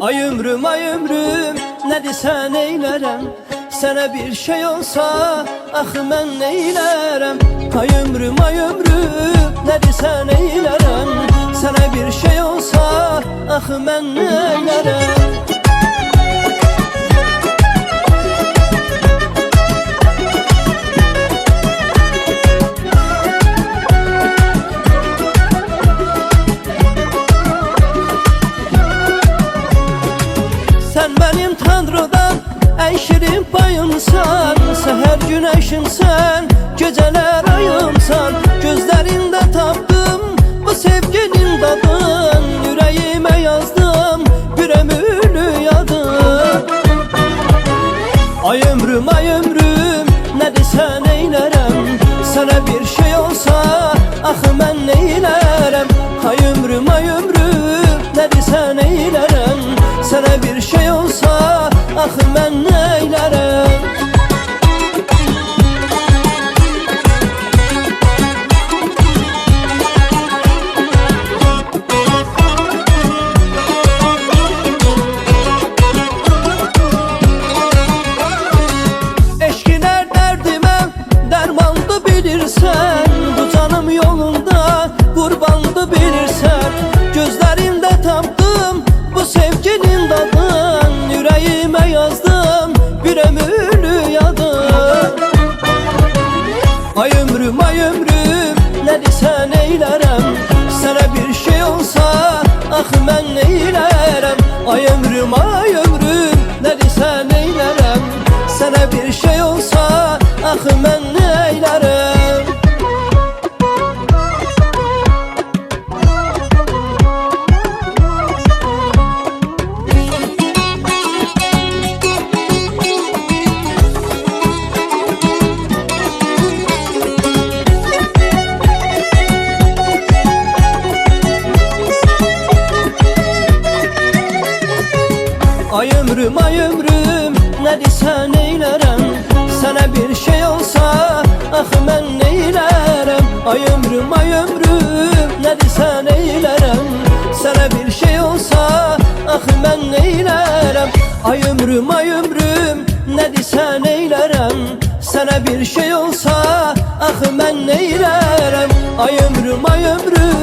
Ay ömrüm ay ömrüm ne desen eylerem. Sana bir şey olsa ah ben neylerem? Ay ömrüm ay ömrüm ne desen eylerem. Sana bir şey olsa ah ben neylerem en şirin payımsan Seher güneşimsen, geceler ayımsan Gözlerinde taptım bu sevginin tadın Yüreğime yazdım bir ömürlü yadım. Ay ömrüm ay ömrüm ne desen eylerem? Sana bir şey olsa ah ben neylerem? Ay ömrüm ay ömrüm ne desen eylerem? Sana bir şey olsa ah ben neylerem Ay ömrüm ay ömrüm ne desen eylerem. Sana bir şey olsa ah ben neylerem Ay ömrüm ay ömrüm ne desen eylerem. Sana bir şey olsa ah ben neylerem ömrüm ay ömrüm ne desen eylerem. Sana bir şey olsa ah ben neylerem? Ay ömrüm ay ömrüm ne desen eylerem? Sana bir şey olsa ah ben neylerem? Ay ömrüm ay ömrüm ne desen eylerem? Sana bir şey olsa ah ben neylerem? Ay ömrüm ay ömrüm